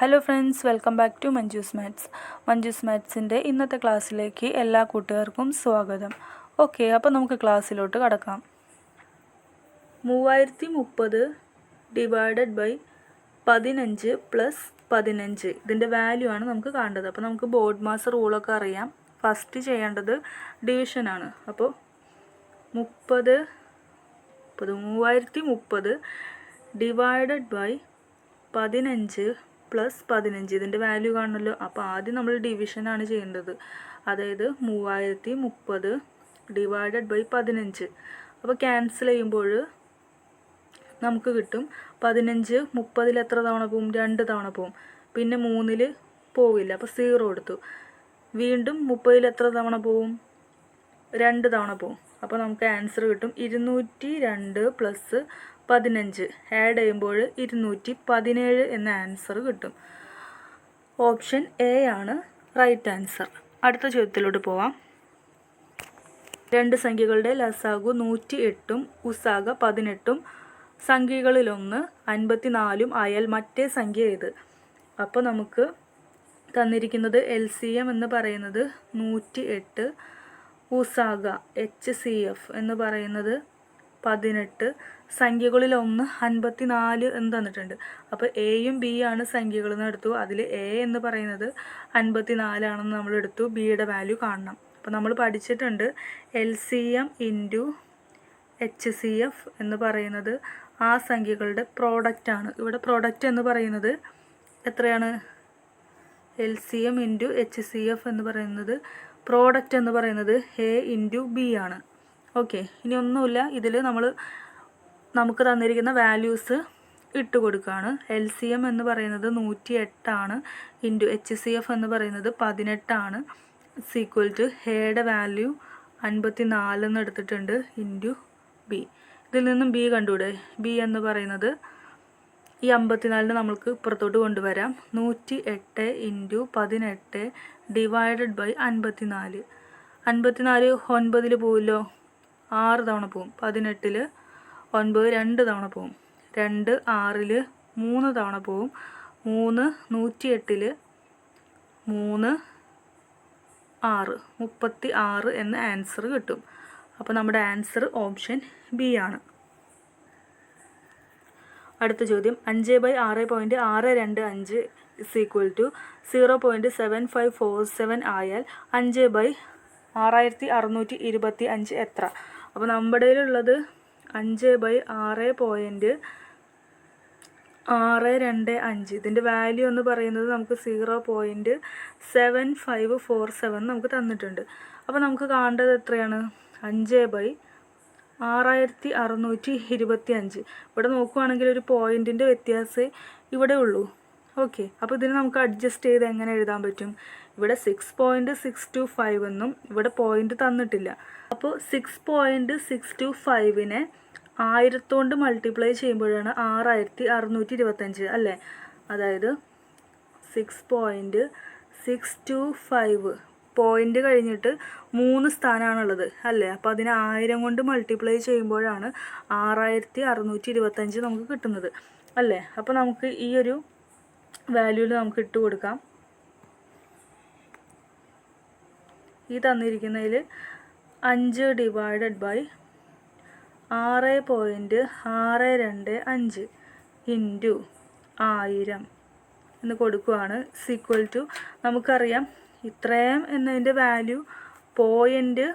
Hello friends welcome back to Manju's maths Manju's മാത്സിന്റെ ഇന്നത്തെ ക്ലാസ്സിലേക്ക് എല്ലാ കൂട്ടുകാർക്കും സ്വാഗതം. ഓക്കെ അപ്പോൾ നമുക്ക് ക്ലാസ്സിലോട്ട് കടക്കാം. മൂവായിരത്തി മുപ്പത് ഡിവൈഡഡ് ബൈ പതിനഞ്ച് പ്ലസ് പതിനഞ്ച്. ഇതിന്റെ വാല്യൂ ആണ് നമുക്ക് കാണേണ്ടത്. അപ്പോൾ നമുക്ക് ബോർഡ് മാസ് റൂളൊക്കെ അറിയാം. ഫസ്റ്റ് ചെയ്യേണ്ടത് ഡിവിഷനാണ് അപ്പോൾ മുപ്പത് മുപ്പത് മൂവായിരത്തി മുപ്പത് ഡിവൈഡഡ് ബൈ പതിനഞ്ച് പ്ലസ് പതിനഞ്ച് ഇതിന്റെ വാല്യൂ കാണണമല്ലോ അപ്പോൾ ആദ്യം നമ്മൾ ഡിവിഷനാണ് ചെയ്യേണ്ടത്. അതായത് മൂവായിരത്തി മുപ്പത് ഡിവൈഡഡ് ബൈ പതിനഞ്ച്. അപ്പോൾ ക്യാൻസൽ ചെയ്യുമ്പോൾ നമുക്ക് കിട്ടും പതിനഞ്ച് മുപ്പതിൽ എത്ര തവണ പോവും? രണ്ട് തവണ പോവും. പിന്നെ മൂന്നിൽ പോവില്ല. അപ്പോൾ സീറോ എടുത്തു. വീണ്ടും മുപ്പതിൽ എത്ര തവണ പോവും? രണ്ട് തവണ പോവും. അപ്പോൾ നമുക്ക് ആൻസർ കിട്ടും. ഇരുന്നൂറ്റി രണ്ട് പ്ലസ് പതിനഞ്ച്. ആഡ് ചെയ്യുമ്പോൾ ഇരുന്നൂറ്റി പതിനേഴ് എന്ന ആൻസർ കിട്ടും. ഓപ്ഷൻ എ ആണ് റൈറ്റ് ആൻസർ അടുത്ത ചോദ്യത്തിലോട്ട് പോവാം. രണ്ട് സംഖ്യകളുടെ ലസാഗു നൂറ്റി എട്ടും ഉസാഗ പതിനെട്ടും സംഖ്യകളിലൊന്ന് അൻപത്തിനാലും ആയാൽ മറ്റേ സംഖ്യ ഏത്? അപ്പോൾ നമുക്ക് തന്നിരിക്കുന്നത് എൽ സി എം എന്ന് പറയുന്നത് നൂറ്റി എട്ട് ഉസാഗ എച്ച് സി എഫ് എന്ന് പറയുന്നത് പതിനെട്ട് സംഖ്യകളിൽ ഒന്ന് അൻപത്തി നാല് എന്ന് തന്നിട്ടുണ്ട്. അപ്പോൾ എയും ബി ആണ് സംഖ്യകൾ എന്ന് എടുത്തു. അതിൽ എ എന്ന് പറയുന്നത് അൻപത്തി നാലാണെന്ന് നമ്മൾ എടുത്തു. ബിയുടെ വാല്യൂ കാണണം. അപ്പോൾ നമ്മൾ പഠിച്ചിട്ടുണ്ട് L C M into H C F എന്ന് പറയുന്നത് ആ സംഖ്യകളുടെ പ്രോഡക്റ്റ് ആണ്. ഇവിടെ പ്രോഡക്റ്റ് എന്ന് പറയുന്നത് എത്രയാണ്? L C M into H C F എന്ന് പറയുന്നത് പ്രോഡക്റ്റ് എന്ന് പറയുന്നത് എ ഇന്റു ബി ആണ്. ഓക്കെ ഇനി ഒന്നുമില്ല. ഇതിൽ നമ്മൾ നമുക്ക് തന്നിരിക്കുന്ന വാല്യൂസ് ഇട്ട് കൊടുക്കുകയാണ് എൽ സി എം എന്ന് പറയുന്നത് നൂറ്റി എട്ടാണ് ഇന്റു എച്ച് സി എഫ് എന്ന് പറയുന്നത് പതിനെട്ടാണ്. സീക്വൽ ടു ഹെയുടെ വാല്യൂ അൻപത്തി നാലെന്ന് എടുത്തിട്ടുണ്ട്. Into B. ഇതിൽ നിന്നും ബി കണ്ടുകൂടെ? ബി എന്ന് പറയുന്നത് ഈ അമ്പത്തിനാലിന് നമ്മൾക്ക് ഇപ്പുറത്തോട്ട് കൊണ്ടുവരാം. നൂറ്റി എട്ട് ഇന്റു പതിനെട്ട് ഡിവൈഡഡ് ബൈ അൻപത്തിനാല്. അൻപത്തിനാല് ഒൻപതിൽ പോവില്ലോ ആറ് തവണ പോവും. പതിനെട്ടിൽ ഒൻപത് രണ്ട് തവണ പോവും. രണ്ട് ആറിൽ മൂന്ന് തവണ പോവും. മൂന്ന് നൂറ്റി എട്ടിൽ മൂന്ന് ആറ്. മുപ്പത്തി ആറ് എന്ന ആൻസർ കിട്ടും. അപ്പോൾ നമ്മുടെ ആൻസർ ഓപ്ഷൻ ബി ആണ്. അടുത്ത ചോദ്യം. അഞ്ച് ബൈ ആറ് പോയിന്റ് ആറ് രണ്ട് അഞ്ച് is equal to zero point seven five four seven ആയാൽ അഞ്ച് ബൈ ആറായിരത്തി അറുന്നൂറ്റി ഇരുപത്തി അഞ്ച് എത്ര? അപ്പോൾ നമ്മുടെ കയ്യിലുള്ളത് അഞ്ച് ബൈ ആറ് പോയിന്റ് ആറ് രണ്ട് അഞ്ച്. ഇതിന്റെ വാല്യൂ എന്ന് പറയുന്നത് നമുക്ക് zero point seven five four seven നമുക്ക് തന്നിട്ടുണ്ട്. അപ്പോൾ നമുക്ക് കാണേണ്ടത് എത്രയാണ്? അഞ്ച് ബൈ ആറായിരത്തി അറുന്നൂറ്റി ഇരുപത്തി അഞ്ച്. ഇവിടെ നോക്കുവാണെങ്കിൽ ഒരു പോയിന്റിന്റെ വ്യത്യാസമേ ഇവിടെ ഉള്ളൂ. ഓക്കെ അപ്പോൾ ഇതിന് നമുക്ക് അഡ്ജസ്റ്റ് ചെയ്ത് എങ്ങനെ എഴുതാൻ പറ്റും? ഇവിടെ six point six two five എന്നും ഇവിടെ പോയിന്റ് തന്നിട്ടില്ല. അപ്പോൾ സിക്സ് പോയിന്റ് സിക്സ് ടു ഫൈവിനെ ആയിരത്തോണ്ട് മൾട്ടിപ്ലൈ ചെയ്യുമ്പോഴാണ് ആറായിരത്തി അറുന്നൂറ്റി ഇരുപത്തഞ്ച് അല്ലേ? അതായത് six point six two five point കഴിഞ്ഞിട്ട് മൂന്ന് സ്ഥാനമാണുള്ളത് അല്ലേ? അപ്പോൾ അതിനെ ആയിരം കൊണ്ട് മൾട്ടിപ്ലൈ ചെയ്യുമ്പോഴാണ് ആറായിരത്തി അറുന്നൂറ്റി ഇരുപത്തഞ്ച് നമുക്ക് കിട്ടുന്നത് അല്ലേ? അപ്പോൾ നമുക്ക് ഈ ഒരു വാല്യൂവിൽ നമുക്ക് ഇട്ട് കൊടുക്കാം. ഈ തന്നിരിക്കുന്നതിൽ അഞ്ച് ഡിവൈഡഡ് ബൈ ആറ് പോയിന്റ് ആറ് രണ്ട് അഞ്ച് ഇന്റു ആയിരം എന്ന് കൊടുക്കുകയാണ് സീക്വൽ ടു നമുക്കറിയാം ഇത്രയും എന്നതിന്റെ value point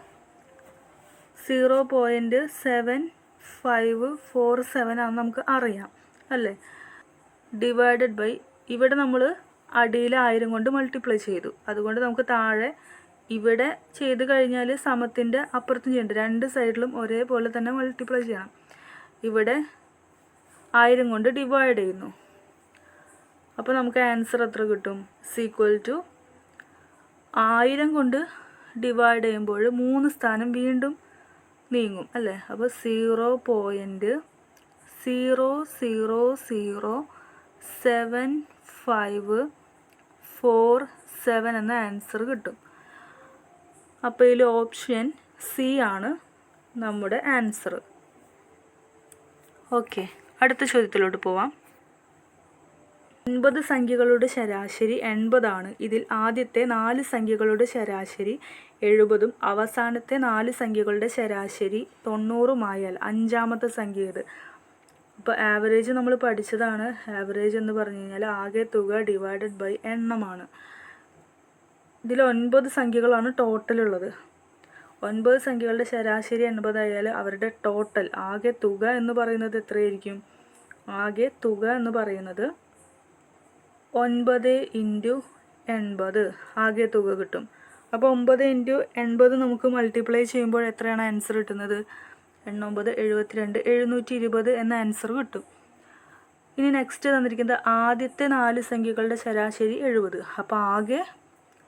zero point seven five four seven ആണെന്ന് നമുക്ക് അറിയാം അല്ലേ? ഡിവൈഡഡ് ബൈ ഇവിടെ നമ്മൾ അടിയിൽ ആയിരം കൊണ്ട് മൾട്ടിപ്ലൈ ചെയ്തു. അതുകൊണ്ട് നമുക്ക് താഴെ ഇവിടെ ചെയ്ത് കഴിഞ്ഞാൽ സമത്തിന്റെ അപ്പുറത്തും ചെയ്യണ്ട. രണ്ട് സൈഡിലും ഒരേപോലെ തന്നെ മൾട്ടിപ്ലൈ ചെയ്യണം. ഇവിടെ ആയിരം കൊണ്ട് ഡിവൈഡ് ചെയ്യുന്നു. അപ്പോൾ നമുക്ക് ആൻസർ എത്ര കിട്ടും? സീക്വൽ ടു ആയിരം കൊണ്ട് ഡിവൈഡ് ചെയ്യുമ്പോൾ മൂന്ന് സ്ഥാനം വീണ്ടും നീങ്ങും അല്ലേ? അപ്പോൾ zero point zero zero zero seven five four seven എന്ന ആൻസർ കിട്ടും. അപ്പോൾ ഇതിൽ ഓപ്ഷൻ സി ആണ് നമ്മുടെ ആൻസർ ഓക്കെ അടുത്ത ചോദ്യത്തിലോട്ട് പോവാം. ഒൻപത് സംഖ്യകളുടെ ശരാശരി എൺപതാണ്. ഇതിൽ ആദ്യത്തെ നാല് സംഖ്യകളുടെ ശരാശരി എഴുപതും അവസാനത്തെ നാല് സംഖ്യകളുടെ ശരാശരി തൊണ്ണൂറുമായാൽ അഞ്ചാമത്തെ സംഖ്യ ഇത്. ഇപ്പോൾ ആവറേജ് നമ്മൾ പഠിച്ചതാണ്. ആവറേജ് എന്ന് പറഞ്ഞു കഴിഞ്ഞാൽ ആകെ തുക ഡിവൈഡഡ് ബൈ എണ്ണമാണ്. ഇതിൽ ഒൻപത് സംഖ്യകളാണ് ടോട്ടൽ ഉള്ളത് ഒൻപത് സംഖ്യകളുടെ ശരാശരി എൺപതായാൽ അവരുടെ ടോട്ടൽ ആകെ തുക എന്ന് പറയുന്നത് എത്രയായിരിക്കും? ആകെ തുക എന്ന് പറയുന്നത് ഒൻപത് ഇന്റു എൺപത്. ആകെ തുക കിട്ടും. അപ്പോൾ ഒമ്പത് ഇന്റു എൺപത് നമുക്ക് മൾട്ടിപ്ലൈ ചെയ്യുമ്പോൾ എത്രയാണ് ആൻസർ കിട്ടുന്നത്? എണ്ണൊമ്പത് എഴുപത്തിരണ്ട് എഴുന്നൂറ്റി ഇരുപത് എന്ന ആൻസർ കിട്ടും. ഇനി നെക്സ്റ്റ് തന്നിരിക്കുന്നത് ആദ്യത്തെ നാല് സംഖ്യകളുടെ ശരാശരി എഴുപത്. അപ്പോൾ ആകെ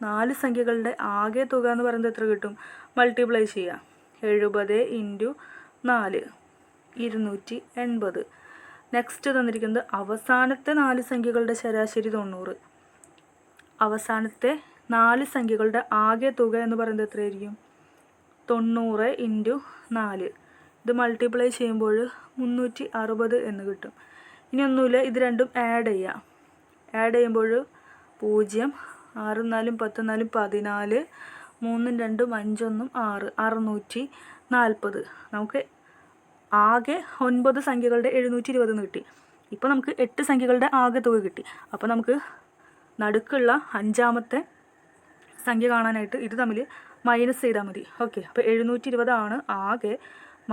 നാല് സംഖ്യകളുടെ ആകെ തുക എന്ന് പറയുന്നത് എത്ര കിട്ടും? മൾട്ടിപ്ലൈ ചെയ്യാം എഴുപത് ഇന്റു നാല്. ഇരുന്നൂറ്റി എൺപത് നെക്സ്റ്റ് തന്നിരിക്കുന്നത് അവസാനത്തെ നാല് സംഖ്യകളുടെ ശരാശരി തൊണ്ണൂറ്. അവസാനത്തെ നാല് സംഖ്യകളുടെ ആകെ തുക എന്ന് പറയുന്നത് എത്രയായിരിക്കും? തൊണ്ണൂറ് ഇന്റു നാല്. ഇത് മൾട്ടിപ്ലൈ ചെയ്യുമ്പോൾ മുന്നൂറ്റി അറുപത് എന്ന് കിട്ടും. ഇനി ഒന്നുമില്ല ഇത് രണ്ടും ആഡ് ചെയ്യാം ആഡ് ചെയ്യുമ്പോൾ പൂജ്യം ആറും നാലും പത്ത് നാലും പതിനാല് മൂന്നും രണ്ടും അഞ്ചൊന്നും ആറ് അറുന്നൂറ്റി നാൽപ്പത്. നമുക്ക് ആകെ ഒൻപത് സംഖ്യകളുടെ എഴുന്നൂറ്റി ഇരുപത് കിട്ടി. ഇപ്പോൾ നമുക്ക് എട്ട് സംഖ്യകളുടെ ആകെ തുക കിട്ടി. അപ്പോൾ നമുക്ക് നടുക്കുള്ള അഞ്ചാമത്തെ സംഖ്യ കാണാനായിട്ട് ഇത് തമ്മിൽ മൈനസ് ചെയ്താൽ മതി. ഓക്കെ അപ്പോൾ എഴുന്നൂറ്റി ഇരുപതാണ് ആകെ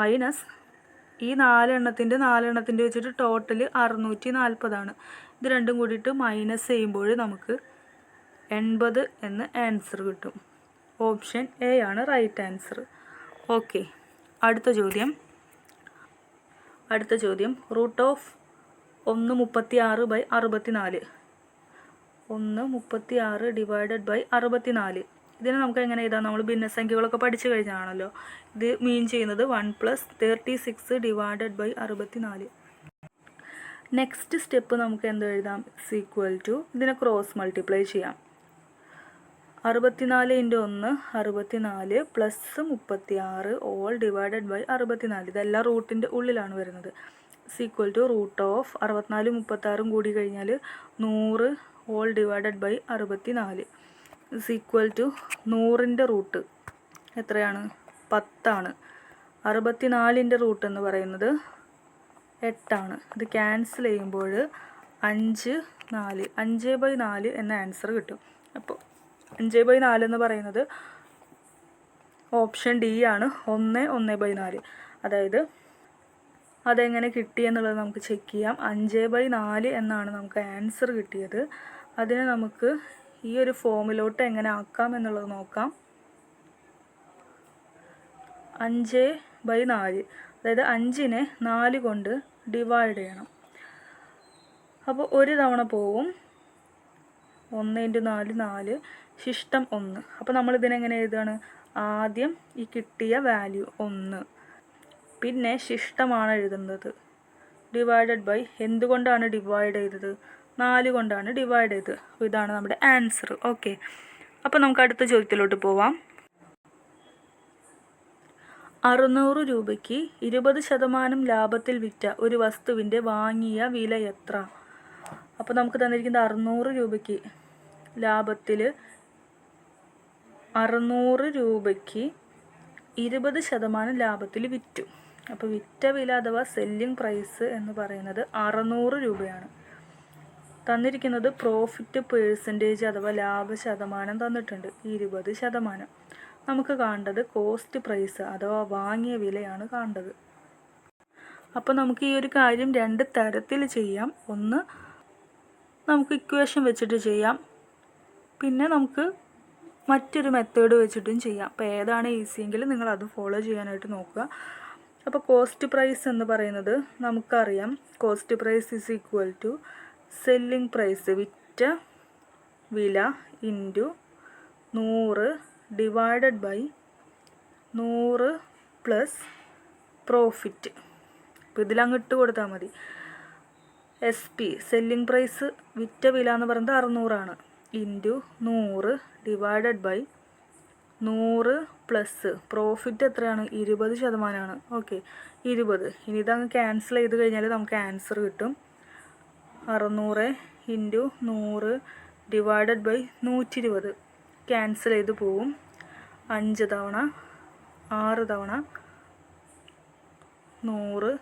മൈനസ് ഈ നാലെണ്ണത്തിന്റെ നാലെണ്ണത്തിന്റെ വെച്ചിട്ട് ടോട്ടൽ അറുന്നൂറ്റി നാൽപ്പതാണ്. ഇത് രണ്ടും കൂടിയിട്ട് മൈനസ് ചെയ്യുമ്പോൾ നമുക്ക് എൺപത് എന്ന് ആൻസർ കിട്ടും. ഓപ്ഷൻ എ ആണ് റൈറ്റ് ആൻസർ ഓക്കെ അടുത്ത ചോദ്യം. അടുത്ത ചോദ്യം. റൂട്ട് ഓഫ് ഒന്ന് മുപ്പത്തി ആറ് ബൈ അറുപത്തി നാല് ഒന്ന് മുപ്പത്തി ആറ് ഡിവൈഡഡ് ബൈ അറുപത്തി നാല് ഇതിനെ നമുക്ക് എങ്ങനെ എഴുതാം? നമ്മൾ ഭിന്നസംഖ്യകളൊക്കെ പഠിച്ചു കഴിഞ്ഞാണല്ലോ. ഇത് മീൻ ചെയ്യുന്നത് one plus thirty six divided by അറുപത്തി നാല് നെക്സ്റ്റ് സ്റ്റെപ്പ് നമുക്ക് എന്ത് എഴുതാം? സീക്വൽ ടു ഇതിനെ ക്രോസ് മൾട്ടിപ്ലൈ ചെയ്യാം. അറുപത്തിനാല് ഇന്റു ഒന്ന് അറുപത്തിനാല് പ്ലസ് മുപ്പത്തി ആറ് ഓൾ ഡിവൈഡഡ് ബൈ അറുപത്തിനാല്. ഇതെല്ലാം റൂട്ടിന്റെ ഉള്ളിലാണ് വരുന്നത്. സീക്വൽ ടു റൂട്ട് ഓഫ് അറുപത്തിനാല് മുപ്പത്താറും കൂടി കഴിഞ്ഞാൽ നൂറ് ഓൾ ഡിവൈഡഡ് ബൈ അറുപത്തിനാല്. സീക്വൽ ടു നൂറിന്റെ റൂട്ട് എത്രയാണ്? പത്താണ്. അറുപത്തിനാലിന്റെ റൂട്ട് എന്ന് പറയുന്നത് എട്ടാണ്. ഇത് ക്യാൻസൽ ചെയ്യുമ്പോൾ അഞ്ച് നാല്. അഞ്ച് ബൈ നാല് എന്ന ആൻസർ കിട്ടും. അപ്പോൾ അഞ്ച് ബൈ നാല് എന്ന് പറയുന്നത് ഓപ്ഷൻ ഡി ആണ്. ഒന്ന് ഒന്ന് ബൈ നാല്. അതായത് അതെങ്ങനെ കിട്ടി എന്നുള്ളത് നമുക്ക് ചെക്ക് ചെയ്യാം. അഞ്ച് ബൈ നാല് എന്നാണ് നമുക്ക് ആൻസർ കിട്ടിയത്. അതിനെ നമുക്ക് ഈ ഒരു ഫോമിലോട്ട് എങ്ങനെ ആക്കാം എന്നുള്ളത് നോക്കാം. അഞ്ച് ബൈ നാല്. അതായത് അഞ്ചിനെ നാല് കൊണ്ട് ഡിവൈഡ് ചെയ്യണം. അപ്പോൾ ഒരു തവണ പോവും. ഒന്ന് ഇന്റു നാല് നാല്. ശിഷ്ടം ഒന്ന്. അപ്പോൾ നമ്മൾ ഇതിനെങ്ങനെ എഴുതുകയാണ് ആദ്യം ഈ കിട്ടിയ വാല്യൂ ഒന്ന്. പിന്നെ ശിഷ്ടമാണ് എഴുതുന്നത്. ഡിവൈഡഡ് ബൈ എന്തുകൊണ്ടാണ് ഡിവൈഡ് ചെയ്തത്? നാല് കൊണ്ടാണ് ഡിവൈഡ് ചെയ്തത്. അപ്പോൾ ഇതാണ് നമ്മുടെ ആൻസർ ഓക്കെ അപ്പോൾ നമുക്ക് അടുത്ത ചോദ്യത്തിലോട്ട് പോവാം. അറുന്നൂറ് രൂപയ്ക്ക് ഇരുപത് ശതമാനം ലാഭത്തിൽ വിറ്റ ഒരു വസ്തുവിന്റെ വാങ്ങിയ വില എത്ര? അപ്പോൾ നമുക്ക് തന്നിരിക്കുന്നത് അറുന്നൂറ് രൂപയ്ക്ക് ലാഭത്തിൽ അറുന്നൂറ് രൂപയ്ക്ക് ഇരുപത് ശതമാനം ലാഭത്തിൽ വിറ്റു. അപ്പോൾ വിറ്റ വില അഥവാ സെല്ലിംഗ് പ്രൈസ് എന്ന് പറയുന്നത് അറുന്നൂറ് രൂപയാണ്. തന്നിരിക്കുന്നത് പ്രോഫിറ്റ് പേഴ്സന്റേജ് അഥവാ ലാഭ ശതമാനം തന്നിട്ടുണ്ട്. ഇരുപത് ശതമാനം. നമുക്ക് കാണേണ്ടത് കോസ്റ്റ് പ്രൈസ് അഥവാ വാങ്ങിയ വിലയാണ് കാണേണ്ടത്. അപ്പോൾ നമുക്ക് ഈ ഒരു കാര്യം രണ്ട് തരത്തിൽ ചെയ്യാം. ഒന്ന് നമുക്ക് ഇക്വേഷൻ വെച്ചിട്ട് ചെയ്യാം. പിന്നെ നമുക്ക് മറ്റൊരു മെത്തേഡ് വെച്ചിട്ടും ചെയ്യാം. അപ്പോൾ ഏതാണ് ഈസിയെങ്കിൽ നിങ്ങൾ അത് ഫോളോ ചെയ്യാനായിട്ട് നോക്കുക. അപ്പോൾ കോസ്റ്റ് പ്രൈസ് എന്ന് പറയുന്നത് നമുക്കറിയാം. Cost price is equal to selling price വിറ്റ വില ഇന്റു നൂറ് ഡിവൈഡഡ് ബൈ നൂറ് പ്ലസ് പ്രോഫിറ്റ് അപ്പോൾ ഇതിലങ്ങ് ഇട്ട് കൊടുത്താൽ മതി. എസ് പി സെല്ലിംഗ് പ്രൈസ് വിറ്റ വില എന്ന് പറയുന്നത് അറുന്നൂറാണ്. ഇന്റു നൂറ് ഡിവൈഡഡ് ബൈ നൂറ് പ്ലസ് പ്രോഫിറ്റ് എത്രയാണ്? ഇരുപത് ശതമാനമാണ് ഓക്കെ. ഇരുപത്. ഇനി ഇതങ്ങ് ക്യാൻസൽ ചെയ്ത് കഴിഞ്ഞാൽ നമുക്ക് ആൻസർ കിട്ടും. അറുന്നൂറ് ഇന്റു നൂറ് ഡിവൈഡഡ് ബൈ നൂറ്റി ഇരുപത് ക്യാൻസൽ ചെയ്ത് പോവും. അഞ്ച് തവണ ആറ് തവണ നൂറ്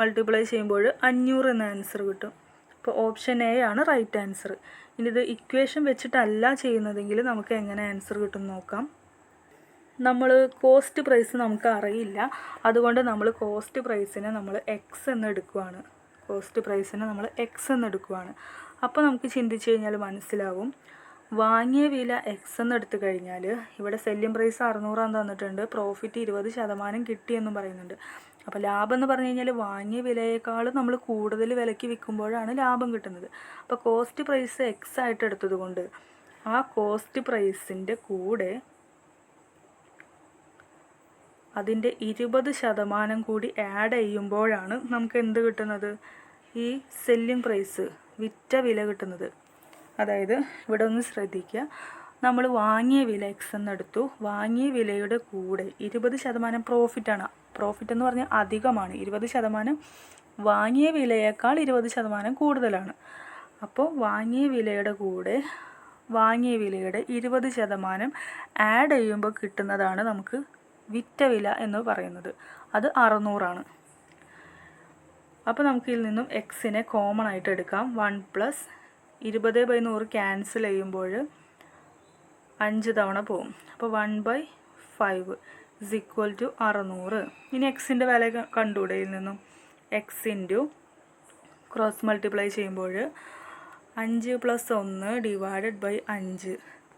മൾട്ടിപ്ലൈ ചെയ്യുമ്പോൾ അഞ്ഞൂറ് എന്ന ആൻസർ കിട്ടും. അപ്പോൾ ഓപ്ഷൻ എ ആണ് റൈറ്റ് ആൻസർ ഇനി ഇത് ഇക്വേഷൻ വെച്ചിട്ടല്ല ചെയ്യുന്നതെങ്കിൽ നമുക്ക് എങ്ങനെ ആൻസർ കിട്ടും നോക്കാം. നമ്മൾ കോസ്റ്റ് പ്രൈസ് നമുക്ക് അറിയില്ല. അതുകൊണ്ട് നമ്മൾ കോസ്റ്റ് പ്രൈസിനെ നമ്മൾ എക്സ് എന്ന് എടുക്കുവാണ്. കോസ്റ്റ് പ്രൈസിനെ നമ്മൾ എക്സ് എന്ന് എടുക്കുവാണ്. അപ്പോൾ നമുക്ക് ചിന്തിച്ച് കഴിഞ്ഞാൽ മനസ്സിലാവും. വാങ്ങിയ വില എക്സ് എന്ന് എടുത്തു കഴിഞ്ഞാൽ ഇവിടെ സെല്ലിംഗ് പ്രൈസ് അറുന്നൂറാന്ന് തന്നിട്ടുണ്ട്. പ്രോഫിറ്റ് ഇരുപത് ശതമാനം കിട്ടിയെന്നും പറയുന്നുണ്ട്. അപ്പോൾ ലാഭം എന്ന് പറഞ്ഞു കഴിഞ്ഞാൽ വാങ്ങിയ വിലയേക്കാൾ നമ്മൾ കൂടുതൽ വിലയ്ക്ക് വിൽക്കുമ്പോഴാണ് ലാഭം കിട്ടുന്നത്. അപ്പോൾ കോസ്റ്റ് പ്രൈസ് എക്സ് ആയിട്ട് എടുത്തതുകൊണ്ട് ആ കോസ്റ്റ് പ്രൈസിന്റെ കൂടെ അതിന്റെ ഇരുപത് ശതമാനം കൂടി ആഡ് ചെയ്യുമ്പോഴാണ് നമുക്ക് എന്ത് കിട്ടുന്നത്? ഈ സെല്ലിംഗ് പ്രൈസ് വിറ്റ വില കിട്ടുന്നത്. അതായത് ഇവിടെ ഒന്ന് ശ്രദ്ധിക്കുക. നമ്മൾ വാങ്ങിയ വില എക്സ് എന്നെടുത്തു വാങ്ങിയ വിലയുടെ കൂടെ ഇരുപത് ശതമാനം പ്രോഫിറ്റാണ് പ്രോഫിറ്റ് എന്ന് പറഞ്ഞാൽ അധികമാണ്. ഇരുപത് ശതമാനം വാങ്ങിയ വിലയേക്കാൾ ഇരുപത് ശതമാനം കൂടുതലാണ്. അപ്പോൾ വാങ്ങിയ വിലയുടെ കൂടെ വാങ്ങിയ വിലയുടെ ഇരുപത് ശതമാനം ആഡ് ചെയ്യുമ്പോൾ കിട്ടുന്നതാണ് നമുക്ക് വിറ്റ വില എന്ന് പറയുന്നത്. അത് അറുന്നൂറാണ്. അപ്പോൾ നമുക്ക് ഇതിൽ നിന്നും എക്സിനെ കോമൺ ആയിട്ട് എടുക്കാം. വൺ പ്ലസ് ഇരുപത് ബൈ നൂറ് ക്യാൻസൽ ചെയ്യുമ്പോൾ അഞ്ച് തവണ പോകും. അപ്പോൾ one by five is equal to അറുന്നൂറ് ഇനി എക്സിന്റെ വില കണ്ടുകൂടെ ഇതിൽ നിന്നും? എക്സ് ഇന്റു ക്രോസ് മൾട്ടിപ്ലൈ ചെയ്യുമ്പോൾ അഞ്ച് പ്ലസ് ഒന്ന് ഡിവൈഡഡ് ബൈ അഞ്ച്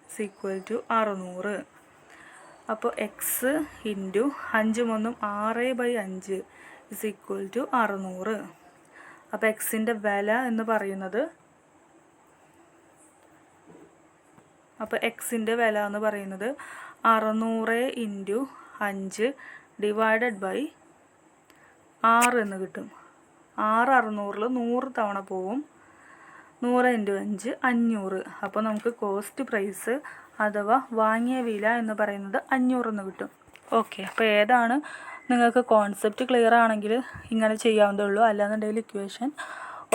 ഇസ് ഈക്വൽ ടു അറുന്നൂറ് അപ്പോൾ എക്സ് ഇന്റു അഞ്ചും ഒന്നും ആറ് ബൈ അഞ്ച് ഇസ് ഈക്വൽ ടു അറുന്നൂറ് അപ്പോൾ എക്സിന്റെ വില എന്ന് പറയുന്നത്? അപ്പോൾ എക്സിന്റെ വില എന്ന് പറയുന്നത് അറുന്നൂറ് ഇന്റു അഞ്ച് ഡിവൈഡഡ് ബൈ ആറ് എന്ന് കിട്ടും. ആറ് അറുന്നൂറിൽ നൂറ് തവണ പോവും. നൂറ് ഇന്റു അഞ്ച് അഞ്ഞൂറ്. അപ്പോൾ നമുക്ക് കോസ്റ്റ് പ്രൈസ് അഥവാ വാങ്ങിയ വില എന്ന് പറയുന്നത് അഞ്ഞൂറെന്ന് കിട്ടും. ഓക്കെ അപ്പോൾ ഏതാണ് നിങ്ങൾക്ക് കോൺസെപ്റ്റ് ക്ലിയർ ആണെങ്കിൽ ഇങ്ങനെ ചെയ്യാവുന്നതേ ഉള്ളൂ. അല്ലാന്നുണ്ടെങ്കിൽ ഇക്വേഷൻ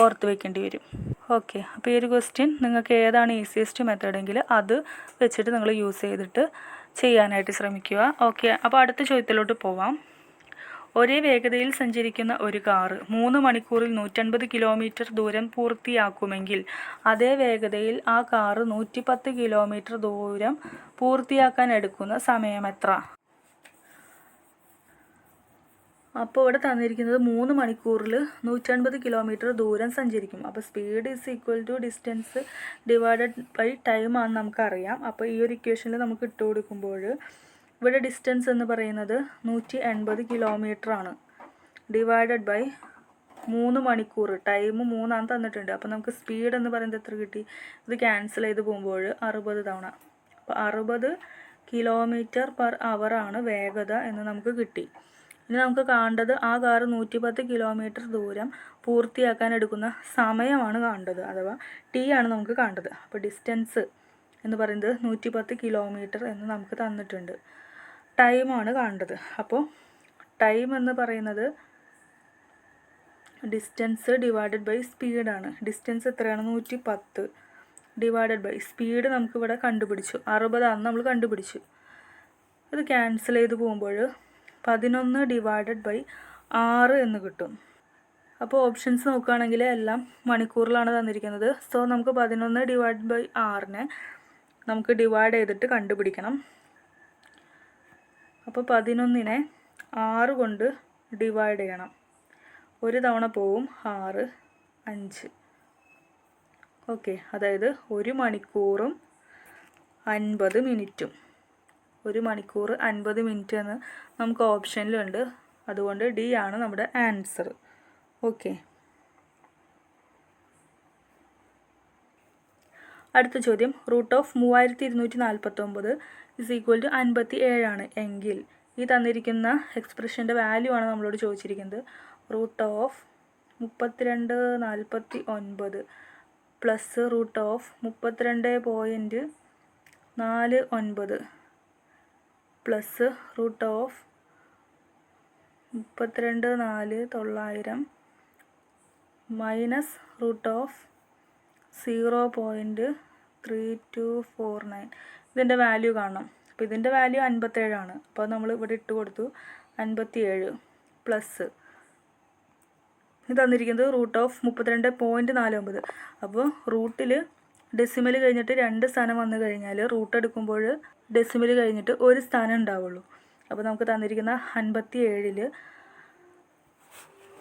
ഓർത്ത് വെക്കേണ്ടി വരും. ഓക്കെ അപ്പോൾ ഈ ഒരു ക്വസ്റ്റ്യൻ നിങ്ങൾക്ക് ഏതാണ് ഈസിയസ്റ്റ് മെത്തേഡെങ്കിൽ അത് വെച്ചിട്ട് നിങ്ങൾ യൂസ് ചെയ്തിട്ട് ചെയ്യാനായിട്ട് ശ്രമിക്കുക. ഓക്കെ അപ്പോൾ അടുത്ത ചോദ്യത്തിലോട്ട് പോവാം. ഒരേ വേഗതയിൽ സഞ്ചരിക്കുന്ന ഒരു കാറ് മൂന്ന് മണിക്കൂറിൽ നൂറ്റൻപത് കിലോമീറ്റർ ദൂരം പൂർത്തിയാക്കുമെങ്കിൽ അതേ വേഗതയിൽ ആ കാറ് നൂറ്റിപ്പത്ത് കിലോമീറ്റർ ദൂരം പൂർത്തിയാക്കാൻ എടുക്കുന്ന സമയം എത്ര? അപ്പോൾ ഇവിടെ തന്നിരിക്കുന്നത് മൂന്ന് മണിക്കൂറിൽ നൂറ്റൻപത് കിലോമീറ്റർ ദൂരം സഞ്ചരിക്കും. അപ്പോൾ speed is equal to distance divided by time ആണെന്ന് നമുക്കറിയാം. അപ്പോൾ ഈ ഒരു ഇക്വേഷനിൽ നമുക്ക് ഇട്ട് കൊടുക്കുമ്പോൾ ഇവിടെ ഡിസ്റ്റൻസ് എന്ന് പറയുന്നത് നൂറ്റി എൺപത് കിലോമീറ്റർ ആണ്. ഡിവൈഡഡ് ബൈ മൂന്ന് മണിക്കൂർ. ടൈം മൂന്നാണ് തന്നിട്ടുണ്ട്. അപ്പോൾ നമുക്ക് സ്പീഡ് എന്ന് പറയുന്നത് എത്ര കിട്ടി? ഇത് ക്യാൻസൽ ചെയ്ത് പോകുമ്പോൾ അറുപത് തവണ. അപ്പോൾ അറുപത് കിലോമീറ്റർ പെർ ആണ് വേഗത എന്ന് നമുക്ക് കിട്ടി. ഇനി നമുക്ക് കാണേണ്ടത് ആ കാറ് നൂറ്റി പത്ത് കിലോമീറ്റർ ദൂരം പൂർത്തിയാക്കാൻ എടുക്കുന്ന സമയമാണ് കാണേണ്ടത്. അഥവാ ടി ആണ് നമുക്ക് കാണേണ്ടത്. അപ്പോൾ ഡിസ്റ്റൻസ് എന്ന് പറയുന്നത് നൂറ്റി പത്ത് കിലോമീറ്റർ എന്ന് നമുക്ക് തന്നിട്ടുണ്ട്. ടൈമാണ് കാണേണ്ടത്. അപ്പോൾ ടൈം എന്ന് പറയുന്നത് ഡിസ്റ്റൻസ് ഡിവൈഡഡ് ബൈ സ്പീഡാണ് ഡിസ്റ്റൻസ് എത്രയാണ്? നൂറ്റി പത്ത് ഡിവൈഡഡ് ബൈ സ്പീഡ് നമുക്കിവിടെ കണ്ടുപിടിച്ചു. അറുപതാണ് നമ്മൾ കണ്ടുപിടിച്ചു. ഇത് ക്യാൻസൽ ചെയ്ത് പോകുമ്പോൾ പതിനൊന്ന് ഡിവൈഡഡ് ബൈ ആറ് എന്ന് കിട്ടും. അപ്പോൾ ഓപ്ഷൻസ് നോക്കുകയാണെങ്കിൽ എല്ലാം മണിക്കൂറിലാണ് തന്നിരിക്കുന്നത്. സോ നമുക്ക് പതിനൊന്ന് ഡിവൈഡ് ബൈ ആറിനെ നമുക്ക് ഡിവൈഡ് ചെയ്തിട്ട് കണ്ടുപിടിക്കണം. അപ്പോൾ പതിനൊന്നിനെ ആറ് കൊണ്ട് ഡിവൈഡ് ചെയ്യണം. ഒരു തവണ പോവും. ആറ് അഞ്ച്. ഓക്കെ അതായത് ഒരു മണിക്കൂറും അൻപത് മിനിറ്റും. ഒരു മണിക്കൂർ അൻപത് മിനിറ്റ് എന്ന് നമുക്ക് ഓപ്ഷനിലുണ്ട്. അതുകൊണ്ട് ഡി ആണ് നമ്മുടെ ആൻസർ ഓക്കെ. അടുത്ത ചോദ്യം. റൂട്ട് ഓഫ് മൂവായിരത്തി ഇരുന്നൂറ്റി നാൽപ്പത്തൊമ്പത് ഇസ് ഈക്വൽ ടു അൻപത്തി ഏഴാണ് എങ്കിൽ ഈ തന്നിരിക്കുന്ന എക്സ്പ്രഷന്റെ വാല്യൂ ആണ് നമ്മളോട് ചോദിച്ചിരിക്കുന്നത്. റൂട്ട് ഓഫ് മുപ്പത്തിരണ്ട് നാൽപ്പത്തി ഒൻപത് പ്ലസ് റൂട്ട് ഓഫ് മുപ്പത്തിരണ്ട് പോയിന്റ് നാല് ഒൻപത്. പ്ലസ് റൂട്ട് ഓഫ് മുപ്പത്തിരണ്ട് നാല് തൊള്ളായിരം minus root of zero point three two four nine. ഇതിന്റെ വാല്യൂ കാണണം. അപ്പോൾ ഇതിന്റെ വാല്യൂ അൻപത്തേഴാണ്. അപ്പോൾ നമ്മൾ ഇവിടെ ഇട്ട് കൊടുത്തു. അൻപത്തിയേഴ് പ്ലസ്. ഇത് തന്നിരിക്കുന്നത് റൂട്ട് ഓഫ് മുപ്പത്തിരണ്ട് പോയിന്റ് നാല് ഒമ്പത് അപ്പോൾ റൂട്ടിൽ ഡെസിമൽ കഴിഞ്ഞിട്ട് രണ്ട് സ്ഥാനം വന്നു കഴിഞ്ഞാൽ റൂട്ട് എടുക്കുമ്പോൾ ഡെസിമൽ കഴിഞ്ഞിട്ട് ഒരു സ്ഥാനം ഉണ്ടാവുള്ളൂ. അപ്പോൾ നമുക്ക് തന്നിരിക്കുന്ന അൻപത്തി ഏഴിൽ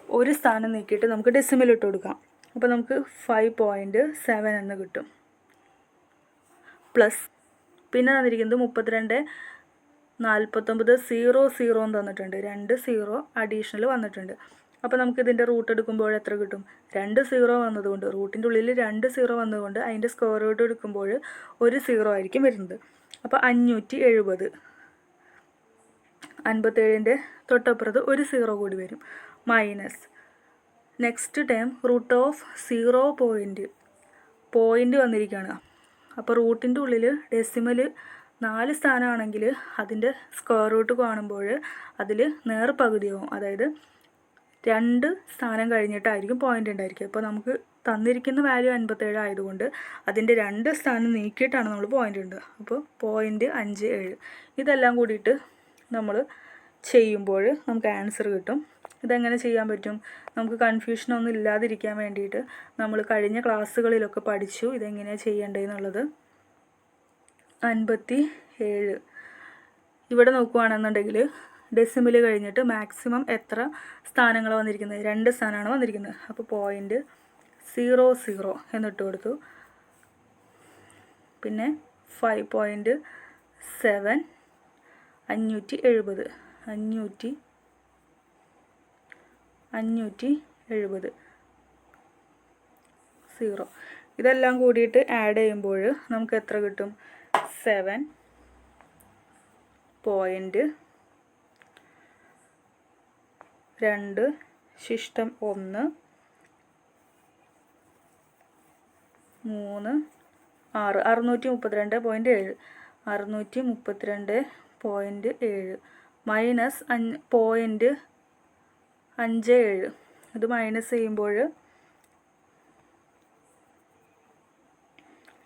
ഒരു സ്ഥാനം നീക്കിയിട്ട് നമുക്ക് ഡെസിമൽ ഇട്ട് കൊടുക്കാം. അപ്പോൾ നമുക്ക് ഫൈവ് പോയിന്റ് സെവൻ എന്ന് കിട്ടും. പ്ലസ് പിന്നെ തന്നിരിക്കുന്നത് മുപ്പത്തിരണ്ട് നാൽപ്പത്തൊമ്പത് സീറോ സീറോ എന്ന് തന്നിട്ടുണ്ട്. രണ്ട് സീറോ അഡീഷണൽ വന്നിട്ടുണ്ട്. അപ്പോൾ നമുക്ക് ഇതിന്റെ റൂട്ട് എടുക്കുമ്പോൾ എത്ര കിട്ടും? രണ്ട് സീറോ വന്നതുകൊണ്ട് റൂട്ടിന്റെ ഉള്ളിൽ രണ്ട് സീറോ വന്നതുകൊണ്ട് അതിന്റെ സ്ക്വയർ റൂട്ട് എടുക്കുമ്പോൾ ഒരു സീറോ ആയിരിക്കും വരുന്നത്. അപ്പോൾ അഞ്ഞൂറ്റി എഴുപത് അൻപത്തേഴിന്റെ തൊട്ടപ്പുറത്ത് ഒരു സീറോ കൂടി വരും. Minus. Next time root of zero point point വന്നിരിക്കുകയാണ് അപ്പോൾ റൂട്ടിന്റെ ഉള്ളിൽ ഡെസിമൽ നാല് സ്ഥാനമാണെങ്കിൽ അതിന്റെ സ്ക്വയർ റൂട്ട് കാണുമ്പോൾ അതിൽ നേർ പകുതിയാവും അതായത് രണ്ട് സ്ഥാനം കഴിഞ്ഞിട്ടായിരിക്കും പോയിന്റ് ഉണ്ടായിരിക്കുക. അപ്പോൾ നമുക്ക് തന്നിരിക്കുന്ന വാല്യൂ അൻപത്തേഴ് ആയതുകൊണ്ട് അതിന്റെ രണ്ട് സ്ഥാനം നീക്കിയിട്ടാണ് നമ്മൾ പോയിന്റ് ഉണ്ട് അപ്പോൾ പോയിന്റ് അഞ്ച് ഏഴ് ഇതെല്ലാം കൂടിയിട്ട് നമ്മൾ ചെയ്യുമ്പോൾ നമുക്ക് ആൻസർ കിട്ടും. ഇതെങ്ങനെ ചെയ്യാൻ പറ്റും? നമുക്ക് കൺഫ്യൂഷനൊന്നും ഇല്ലാതിരിക്കാൻ വേണ്ടിയിട്ട് നമ്മൾ കഴിഞ്ഞ ക്ലാസ്സുകളിലൊക്കെ പഠിച്ചു ഇതെങ്ങനെയാണ് ചെയ്യേണ്ടതെന്നുള്ളത്. അൻപത്തി ഏഴ്. ഇവിടെ നോക്കുകയാണെന്നുണ്ടെങ്കിൽ ഡെസിമൽ കഴിഞ്ഞിട്ട് മാക്സിമം എത്ര സ്ഥാനങ്ങളാണ് വന്നിരിക്കുന്നത്? രണ്ട് സ്ഥാനമാണ് വന്നിരിക്കുന്നത്. അപ്പോൾ പോയിന്റ് സീറോ സീറോ എന്നിട്ട് കൊടുത്തു. പിന്നെ ഫൈവ് പോയിന്റ് സെവൻ അഞ്ഞൂറ്റി എഴുപത് അഞ്ഞൂറ്റി അഞ്ഞൂറ്റി എഴുപത് സീറോ ഇതെല്ലാം കൂടിയിട്ട് ആഡ് ചെയ്യുമ്പോൾ നമുക്ക് എത്ര കിട്ടും? സെവൻ പോയിന്റ് രണ്ട് ശിഷ്ടം ഒന്ന് മൂന്ന് ആറ് അറുന്നൂറ്റി മുപ്പത്തിരണ്ട് പോയിന്റ് ഏഴ് അറുന്നൂറ്റി മുപ്പത്തിരണ്ട് പോയിന്റ് ഏഴ് മൈനസ് അഞ്ച് പോയിന്റ് അഞ്ച് ഏഴ്. ഇത് മൈനസ് ചെയ്യുമ്പോൾ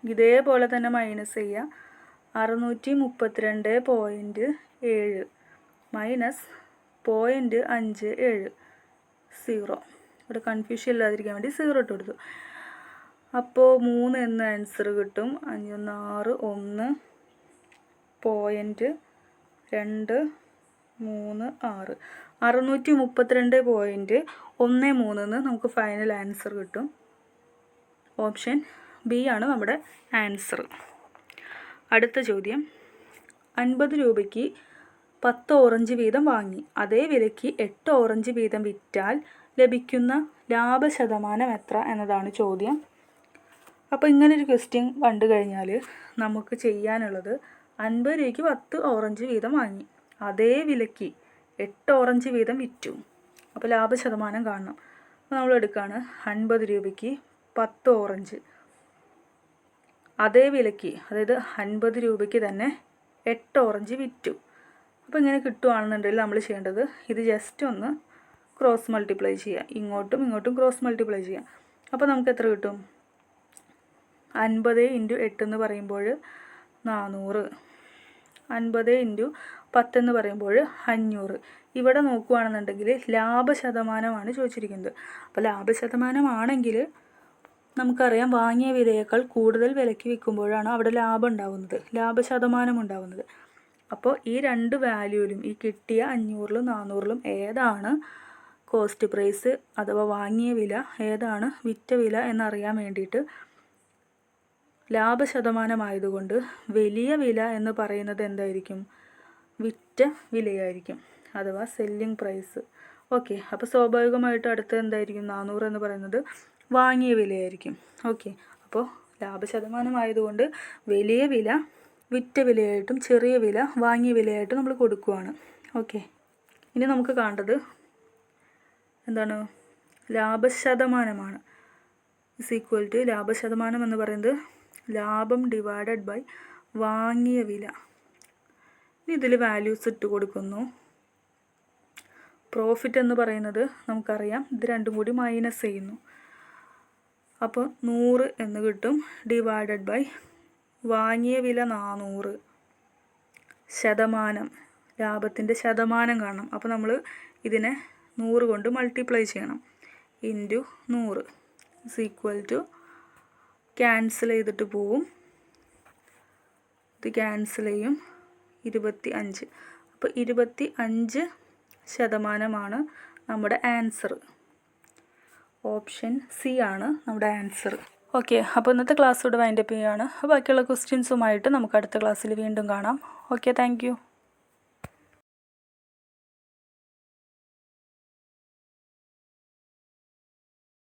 ഇതേപോലെ തന്നെ മൈനസ് ചെയ്യുക. അറുന്നൂറ്റി മുപ്പത്തിരണ്ട് പോയിന്റ് ഏഴ് മൈനസ് പോയിന്റ് അഞ്ച് ഏഴ് സീറോ ഇവിടെ കൺഫ്യൂഷൻ ഇല്ലാതിരിക്കാൻ വേണ്ടി സീറോ ഇട്ട് കൊടുത്തു. അപ്പോൾ മൂന്ന് എന്ന ആൻസർ കിട്ടും. അഞ്ചൊന്ന് ആറ് ഒന്ന് പോയിന്റ് രണ്ട് മൂന്ന് ആറ്. അറുന്നൂറ്റി മുപ്പത്തിരണ്ട് പോയിന്റ് ഒന്ന് മൂന്നിന്ന് നമുക്ക് ഫൈനൽ ആൻസർ കിട്ടും. ഓപ്ഷൻ ബി ആണ് നമ്മുടെ ആൻസർ അടുത്ത ചോദ്യം. അൻപത് രൂപയ്ക്ക് പത്ത് ഓറഞ്ച് വീതം വാങ്ങി. അതേ വിലയ്ക്ക് എട്ട് ഓറഞ്ച് വീതം വിറ്റാൽ ലഭിക്കുന്ന ലാഭശതമാനം എത്ര എന്നതാണ് ചോദ്യം. അപ്പോൾ ഇങ്ങനൊരു ക്വസ്റ്റ്യൻ കണ്ടു കഴിഞ്ഞാൽ നമുക്ക് ചെയ്യാനുള്ളത് അൻപത് രൂപയ്ക്ക് പത്ത് ഓറഞ്ച് വീതം വാങ്ങി. അതേ വിലയ്ക്ക് എട്ട് ഓറഞ്ച് വീതം വിറ്റു. അപ്പോൾ ലാഭശതമാനം കാണണം. അപ്പോൾ നമ്മൾ എടുക്കുകയാണ് അൻപത് രൂപയ്ക്ക് പത്ത് ഓറഞ്ച്. അതേ വിലയ്ക്ക് അതായത് അൻപത് രൂപയ്ക്ക് തന്നെ എട്ട് ഓറഞ്ച് വിറ്റു. അപ്പോൾ ഇങ്ങനെ കിട്ടുകയാണെന്നുണ്ടെങ്കിൽ നമ്മൾ ചെയ്യേണ്ടത് ഇത് ജസ്റ്റ് ഒന്ന് ക്രോസ് മൾട്ടിപ്ലൈ ചെയ്യുക. ഇങ്ങോട്ടും ഇങ്ങോട്ടും ക്രോസ് മൾട്ടിപ്ലൈ ചെയ്യുക. അപ്പോൾ നമുക്ക് എത്ര കിട്ടും? അൻപത് ഇന്റു എട്ട് എന്ന് പറയുമ്പോൾ നാനൂറ്. അൻപത് ഇന്റു പത്തെന്ന് പറയുമ്പോൾ അഞ്ഞൂറ്. ഇവിടെ നോക്കുകയാണെന്നുണ്ടെങ്കിൽ ലാഭശതമാനമാണ് ചോദിച്ചിരിക്കുന്നത്. അപ്പോൾ ലാഭശതമാനമാണെങ്കിൽ നമുക്കറിയാം വാങ്ങിയ വിലയേക്കാൾ കൂടുതൽ വിലയ്ക്ക് വിൽക്കുമ്പോഴാണ് അവിടെ ലാഭം ഉണ്ടാവുന്നത്. ലാഭശതമാനം ഉണ്ടാവുന്നത്. അപ്പോൾ ഈ രണ്ട് വാല്യൂലും ഈ കിട്ടിയ അഞ്ഞൂറിലും നാനൂറിലും ഏതാണ് കോസ്റ്റ് പ്രൈസ് അഥവാ വാങ്ങിയ വില ഏതാണ് വിറ്റ വില എന്നറിയാൻ വേണ്ടിയിട്ട് ലാഭശതമാനമായതുകൊണ്ട് വലിയ വില എന്ന് പറയുന്നത് എന്തായിരിക്കും? വിറ്റ വിലയായിരിക്കും അഥവാ സെല്ലിംഗ് പ്രൈസ് ഓക്കെ അപ്പോൾ സ്വാഭാവികമായിട്ട് അടുത്ത് എന്തായിരിക്കും? നാനൂറ് എന്ന് പറയുന്നത് വാങ്ങിയ വിലയായിരിക്കും. ഓക്കെ അപ്പോൾ ലാഭശതമാനമായതുകൊണ്ട് വലിയ വില വിറ്റ വിലയായിട്ടും ചെറിയ വില വാങ്ങിയ വിലയായിട്ടും നമ്മൾ കൊടുക്കുകയാണ് ഓക്കെ. ഇനി നമുക്ക് കാണേണ്ടത് എന്താണ്? ലാഭശതമാനമാണ്. ഇസ് ഈക്വൽ ടു ലാഭശതമാനം എന്ന് പറയുന്നത് ലാഭം ഡിവൈഡഡ് ബൈ വാങ്ങിയ വില. ഇനി ഇതിൽ വാല്യൂസ് ഇട്ട് കൊടുക്കുന്നു. പ്രോഫിറ്റ് എന്ന് പറയുന്നത് നമുക്കറിയാം. ഇത് രണ്ടും കൂടി മൈനസ് ചെയ്യുന്നു. അപ്പോൾ നൂറ് എന്ന് കിട്ടും ഡിവൈഡഡ് ബൈ വാങ്ങിയ വില നാനൂറ് ശതമാനം. ലാഭത്തിന്റെ ശതമാനം കാണണം. അപ്പോൾ നമ്മൾ ഇതിനെ നൂറ് കൊണ്ട് മൾട്ടിപ്ലൈ ചെയ്യണം. ഇന്റു നൂറ് ഇസ് ഈക്വൽ ടു ക്യാൻസൽ ചെയ്തിട്ട് പോവും. ഇത് ക്യാൻസൽ ചെയ്യും. ഇരുപത്തി അഞ്ച് അപ്പോൾ ഇരുപത്തി അഞ്ച് ശതമാനമാണ് നമ്മുടെ ആൻസർ ഓപ്ഷൻ സി ആണ് നമ്മുടെ ആൻസർ ഓക്കെ അപ്പോൾ ഇന്നത്തെ ക്ലാസ് വൈൻഡപ്പ് ചെയ്യുകയാണ്. ബാക്കിയുള്ള ക്വസ്റ്റ്യൻസുമായിട്ട് നമുക്ക് അടുത്ത ക്ലാസ്സിൽ വീണ്ടും കാണാം. Okay thank